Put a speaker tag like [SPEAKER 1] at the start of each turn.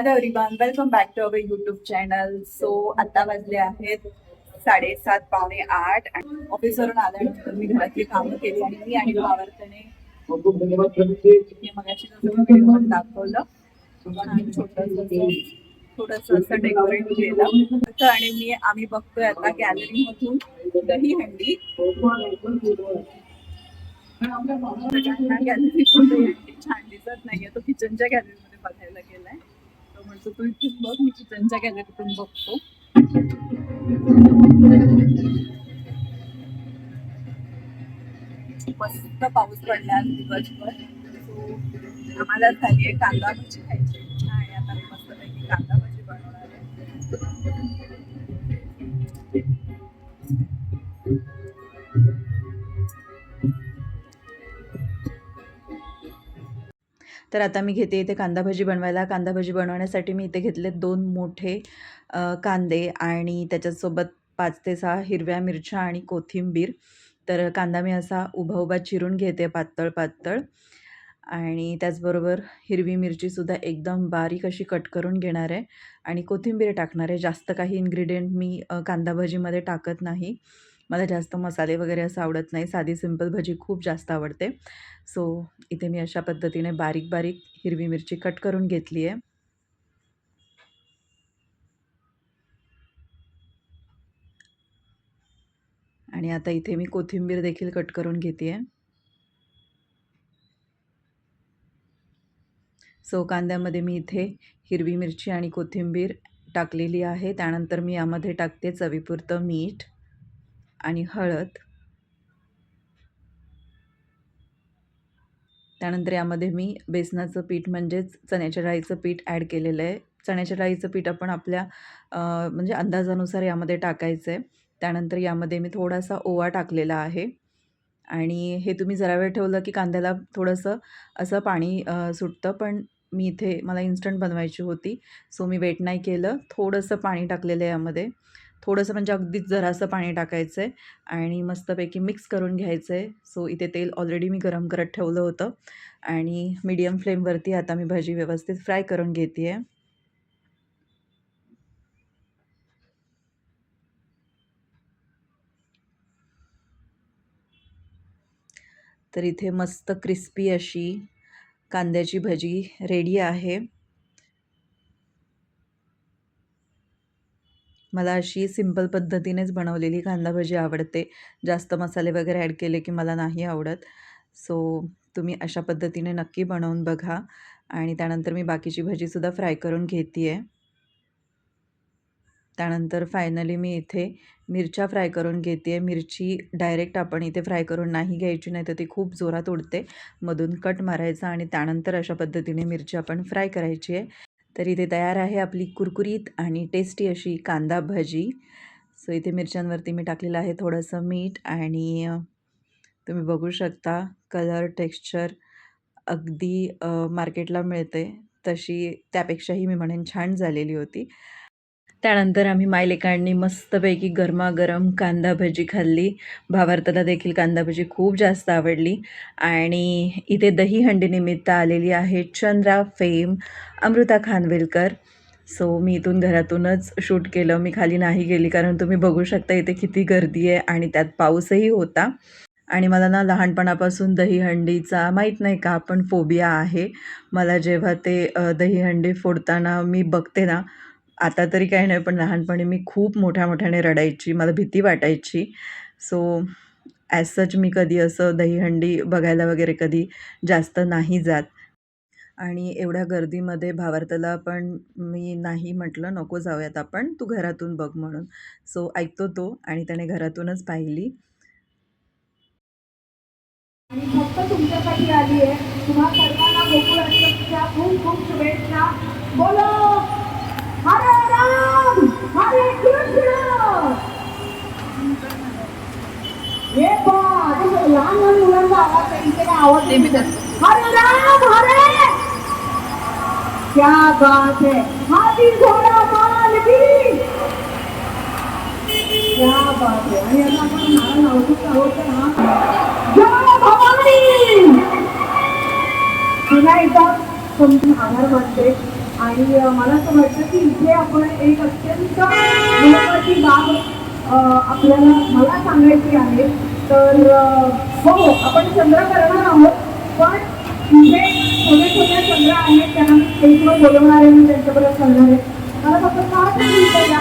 [SPEAKER 1] Hello everyone welcome back to our YouTube channel so आता वाजले आहेत साडेसात पावणे आठ. आणि ऑफिसवरून आल्यानंतर मी घरातली कामं केली आणि मी आणि आवर्तने दाखवलं. आणि छोटंसं थोडंसं असं डेकोरेट केलं आणि मी आम्ही बघतोय आता गॅलरी मधून. दही हंडी. गॅलरी छान दिसत नाहीये तो किचनच्या गॅलरी तो तू इथून बघ मी किचनच्या गॅलरीतून बघतो मस्त पाऊस पडला आज दिवसभर आम्हाला झाली आहे कांदा भजी खायची इच्छा आणि आता मी मस्त पैकी कांदा भजी बनवणार आहे
[SPEAKER 2] तर आता मी घेते इथे कांदा भजी बनवायला. कांदा भजी बनवण्यासाठी मी इथे घेतले दोन मोठे कांदे आणि त्याच्यासोबत पाच ते सहा हिरव्या मिरच्या आणि कोथिंबीर. तर कांदा मी असा उभा उभा चिरून घेते पातळ पातळ. आणि त्याचबरोबर हिरवी मिरचीसुद्धा एकदम बारीक अशी कट करून घेणार आहे. आणि कोथिंबीर टाकणार आहे. जास्त काही इन्ग्रेडियंट मी कांदा भजीमध्ये टाकत नाही. मला जास्त मसाले वगैरे असं आवडत नाही. साधी सिंपल भजी खूप जास्त आवडते. सो इथे मी अशा पद्धतीने बारीक बारीक हिरवी मिरची कट करून घेतली आहे. आणि आता इथे मी कोथिंबीर देखील कट करून घेते आहे सो कांद्यामध्ये मी इथे हिरवी मिरची आणि कोथिंबीर टाकलेली आहे. त्यानंतर मी यामध्ये टाकते चवीपुरतं मीठ. आणि हळद. त्यानंतर यामध्ये मी बेसनाचं पीठ म्हणजेच चण्याच्या डाळीचं पीठ ॲड केलेलं आहे. चण्याच्या डाळीचं पीठ आपण आपल्या म्हणजे अंदाजानुसार यामध्ये टाकायचं आहे त्यानंतर यामध्ये मी थोडासा ओवा टाकलेला आहे. आणि हे तुम्ही जरा वेळ ठेवलं की कांद्याला थोडंसं असं पाणी सुटतं पण मी इथे मला इन्स्टंट बनवायची होती. सो मी वेट नाही केलं. थोडंसं पाणी टाकलेलं आहे यामध्ये. थोडंसं म्हणजे अगदीच जरासं पाणी टाकायचं आहे आणि मस्तपैकी मिक्स करून घ्यायचं आहे सो इथे तेल ऑलरेडी मी गरम करत ठेवलं होतं आणि मीडियम फ्लेमवरती आता मी भाजी व्यवस्थित फ्राय करून घेते आहे तर इथे मस्त क्रिस्पी अशी कांद्याची भजी रेडी आहे. मला अशी सिंपल पद्धतीनेच बनवलेली कांदा भजी आवडते. जास्त मसाले वगैरे ॲड केले की मला नाही आवडत. सो तुम्ही अशा पद्धतीने नक्की बनवून बघा. आणि त्यानंतर मी बाकीची भजीसुद्धा फ्राय करून घेते आहे त्यानंतर फायनली मी इथे मिरच्या फ्राय करून घेते आहे मिरची डायरेक्ट आपण इथे फ्राय करून नाही घ्यायची नाही तर ती खूप जोरात उडते. मधून कट मारायचा आणि त्यानंतर अशा पद्धतीने मिरची आपण फ्राय करायची आहे. तर इथे तयार आहे आपली कुरकुरीत आणि टेस्टी अशी कांदा भजी. सो इथे मिरच्यांवरती मी टाकलेलं आहे थोडंसं मीठ आणि तुम्ही बघू शकता कलर टेक्स्चर अगदी मार्केटला मिळते. तशी त्यापेक्षाही मी म्हणेन छान झालेली होती. त्यानंतर आम्ही मायलेकांनी मस्तपैकी गरमागरम कांदा भजी खाल्ली. भावार्थाला देखील कांदा भजी खूप जास्त आवडली. आणि इथे दहीहंडीनिमित्त आलेली आहे चंद्रा फेम अमृता खानविलकर. सो मी इथून घरातूनच शूट केलं. मी खाली नाही गेली कारण तुम्ही बघू शकता इथे किती गर्दी आहे आणि त्यात पाऊसही होता. आणि मला ना लहानपणापासून दहीहंडीचा माहीत नाही का पण फोबिया आहे. मला जेव्हा ते दहीहंडी फोडताना मी बघते ना आता तरी काही नाही पण लहानपणी मी खूप मोठ्या मोठ्याने रडायची मला भीती वाटायची. सो ॲज सच मी कधी असं दहीहंडी बघायला वगैरे कधी जास्त नाही जात. आणि एवढ्या गर्दीमध्ये भावार्थाला पण मी नाही म्हटलं नको जाऊयात आपण तू घरातून बघ म्हणून. सो ऐकतो तो आणि त्याने घरातूनच पाहिली.
[SPEAKER 3] आणि फक्त तुमच्यासाठी आली आहे तुम्हा सर्वांना गोकुळ खूप खूप शुभेच्छा. बोला हरे राम हरे कृष्ण हे पहा आता लहान लहान मुलांचा आवाज हरे राम हरे क्या बात है. हाथी घोडा माल की. क्या बात है. आणि आता आपण आहोत हा जय भवानी. पुन्हा एकदा तुमचे आभार मानते. आणि मला असं वाटतं की इथे आपण एक अत्यंत महत्वाची बाब आपल्याला मला सांगायची आहे. तर हो आपण चंद्र करणार आहोत पण तिथे छोटे छोटे चंद्र आहेत त्यांना मी स्टेजवर बोलवणार आहे मी त्यांच्याबरोबर चंद्र आहे मला फक्त पाच मिनिटं द्या.